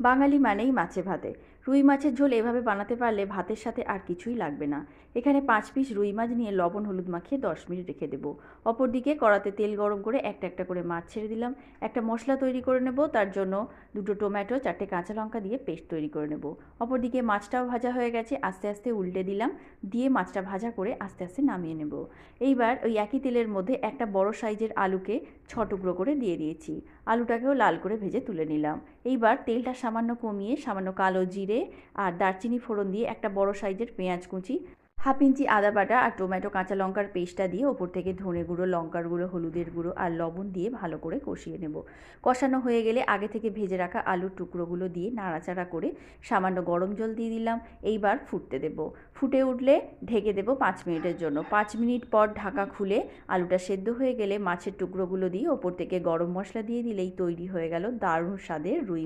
বাঙালি মানেই মাছে ভাতে। রুই মাছের ঝোল এভাবে বানাতে পারলে ভাতের সাথে আর কিছুই লাগবে না। এখানে পাঁচ পিস রুই মাছ নিয়ে লবণ হলুদ মাখিয়ে দশ মিনিট রেখে দেবো। অপরদিকে কড়াতে তেল গরম করে একটা একটা করে মাছ ছেড়ে দিলাম। একটা মশলা তৈরি করে নেব, তার জন্য দুটো টমেটো, চারটে কাঁচা লঙ্কা দিয়ে পেস্ট তৈরি করে নেব। অপরদিকে মাছটাও ভাজা হয়ে গেছে, আস্তে আস্তে উল্টে দিলাম, দিয়ে মাছটা ভাজা করে আস্তে আস্তে নামিয়ে নেব। এইবার ওই একই তেলের মধ্যে একটা বড় সাইজের আলুকে ছ টুকরো করে দিয়ে দিয়েছি। আলুটাকেও লাল করে ভেজে তুলে নিলাম। এইবার তেলটা সামান্য কমিয়ে সামান্য কালো জিরে আর দারচিনি ফোড়ন দিয়ে একটা বড় সাইজের পেঁয়াজ কুচি, হাফ ইঞ্চি আদা বাটা আর টমেটো কাঁচা লঙ্কার পেস্টটা দিয়ে ওপর থেকে ধনে গুঁড়ো, লঙ্কার গুঁড়ো, হলুদের গুঁড়ো আর লবণ দিয়ে ভালো করে কষিয়ে নেব। কষানো হয়ে গেলে আগে থেকে ভেজে রাখা আলুর টুকরোগুলো দিয়ে নাড়াচাড়া করে সামান্য গরম জল দিয়ে দিলাম। এইবার ফুটতে দেব। ফুটে উঠলে ঢেকে দেব পাঁচ মিনিটের জন্য। পাঁচ মিনিট পর ঢাকা খুলে আলুটা সেদ্ধ হয়ে গেলে মাছের টুকরোগুলো দিয়ে ওপর থেকে গরম মশলা দিয়ে দিলেই তৈরি হয়ে গেল দারুণ স্বাদের রুই